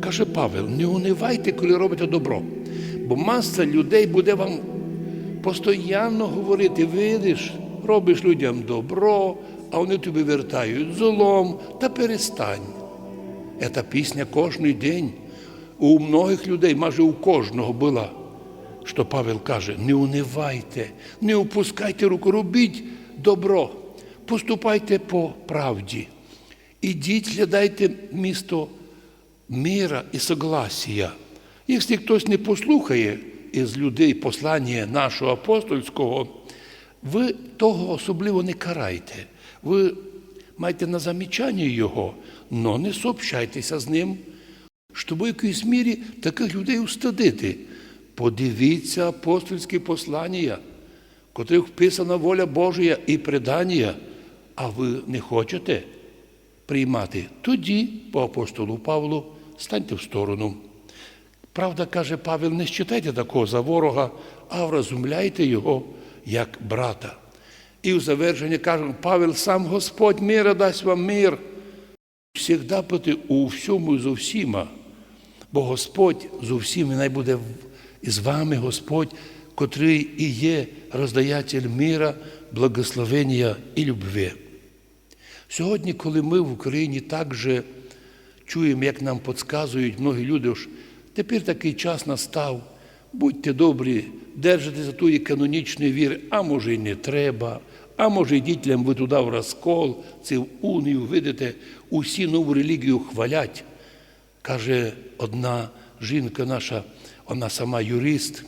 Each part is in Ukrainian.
Каже Павел, не унивайте, коли робите добро, бо маса людей буде вам постійно говорити, видиш, робиш людям добро, а вони тобі вертають злом, та перестань. Ця пісня кожен день у многих людей, майже у кожного була. Що Павел каже, не унивайте, не опускайте руку, робіть добро, поступайте по правді. Ідіть, глядайте місто мира і согласія. Якщо хтось не послухає із людей послання нашого апостольського, ви того особливо не карайте. Ви маєте на замічання його, але не сообщайтеся з ним, щоб у якійсь мірі таких людей устадити. Подивіться апостольські послання, в котрих вписана воля Божія і предання, а ви не хочете приймати, тоді по апостолу Павлу станьте в сторону. Правда, каже Павел, не считайте такого за ворога, а вразумляйте його як брата. І в завершення каже, Павел, сам Господь мира дасть вам мир. Всігда бути у всьому і зо всіма, бо Господь зо всіми най буде із вами Господь, котрий і є роздаятель мира, благословення і любви. Сьогодні, коли ми в Україні так також чуємо, як нам підказують многі люди, що тепер такий час настав, будьте добрі, держите за тої канонічної віри, а може й не треба, а може йдіть лям ви туди в розкол, це в унію, видите, усі нову релігію хвалять. Каже одна жінка наша, вона сама юрист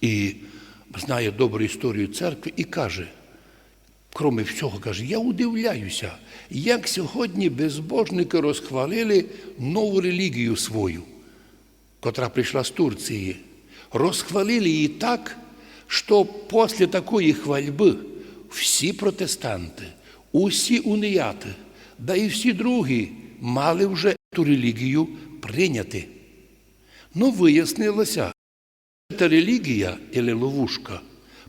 і знає добру історію церкви, і каже, кроме всього, каже, я удивляюся, як сьогодні безбожники розхвалили нову релігію свою, котра прийшла з Турції. Розхвалили її так, що після такої хвальби всі протестанти, усі уніяти, да і всі другі мали вже ту релігію прийняти. Ну, вияснилося, що та релігія, или ловушка,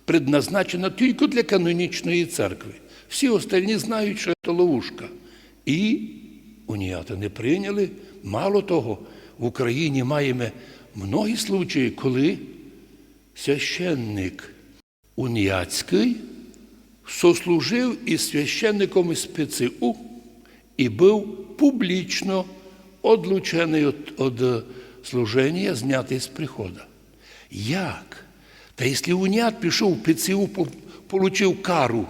предназначена тільки для канонічної церкви. Всі остальні знають, що це ловушка. І уніяти не прийняли. Мало того, в Україні маємо многі случаї, коли священник уніяцький сослужив із священником із ПЦУ і був публічно одлучений від служення, знятий з приходу. Як? Та якщо унят пішов в ПЦУ, отримав кару,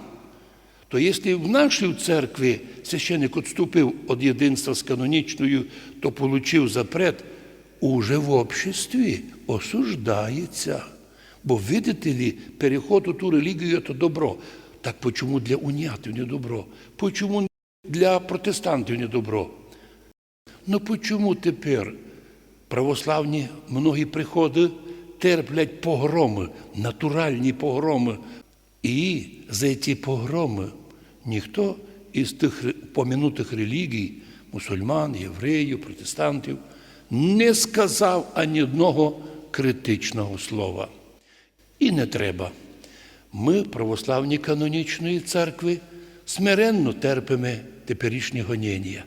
то якщо в нашій церкві священник відступив від єдинства з канонічною, то отримав запрет, уже в обществі осуждається. Бо видите ли, переход у ту релігію це добро. Так почому для унятів не добро? Почому для протестантів не добро? Ну почому тепер православні многі приходи терплять погроми, натуральні погроми. І за ці погроми ніхто із тих помінутих релігій, мусульман, євреїв, протестантів, не сказав ані одного критичного слова. І не треба. Ми, православні канонічної церкви, смиренно терпимо теперішні гоніння.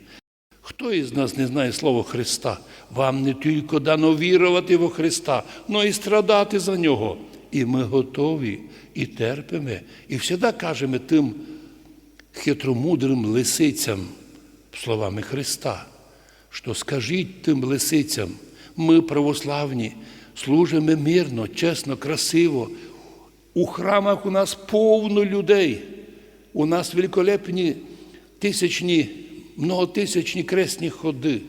Хто із нас не знає слова Христа? Вам не тільки дано вірувати во Христа, але і страдати за Нього. І ми готові, і терпимо, і завжди кажемо тим хитромудрим лисицям словами Христа, що скажіть тим лисицям, ми православні, служимо мирно, чесно, красиво. У храмах у нас повно людей, у нас великолепні тисячні многотисячні кресні ходи.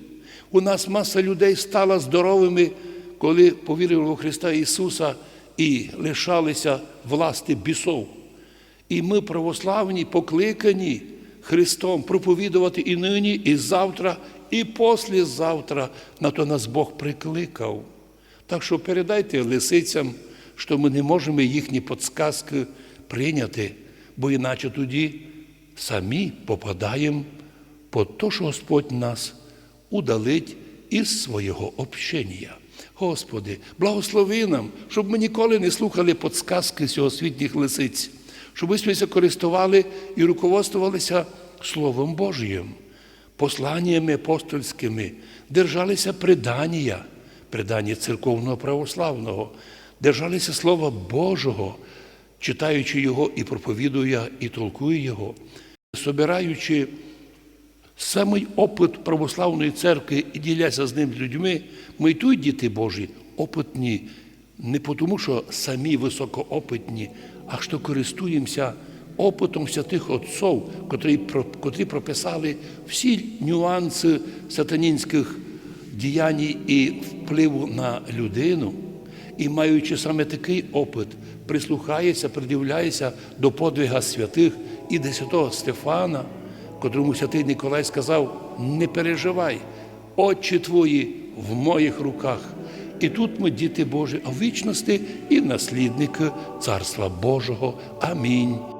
У нас маса людей стала здоровими, коли повірили у Христа Ісуса і лишалися власти бісов. І ми, православні, покликані Христом проповідувати і нині, і завтра, і післязавтра. На то нас Бог прикликав. Так що передайте лисицям, що ми не можемо їхні подсказки прийняти, бо іначе тоді самі попадаємо по то, що Господь нас удалить із свого общення. Господи, благослови нам, щоб ми ніколи не слухали подсказки сьогосвітніх лисиць, щоб ми користували і руководствувалися Словом Божим. посланнями апостольськими, держалися предання, предання церковного православного, держалися Слова Божого, читаючи його і проповідує, і толкує його, собираючи самий опит православної церкви і діляться з ним з людьми, ми й тут, діти Божі, опитні, не тому, що самі високоопитні, а що користуємося опитом святих отців, котрі, котрі прописали всі нюанси сатанінських діянь і впливу на людину. І маючи саме такий опит, прислухається, придивляється до подвига святих і до святого Стефана, котрому святий Николай сказав: не переживай, очі твої в моїх руках. І тут ми діти Божі, а вічності і наслідники Царства Божого. Амінь.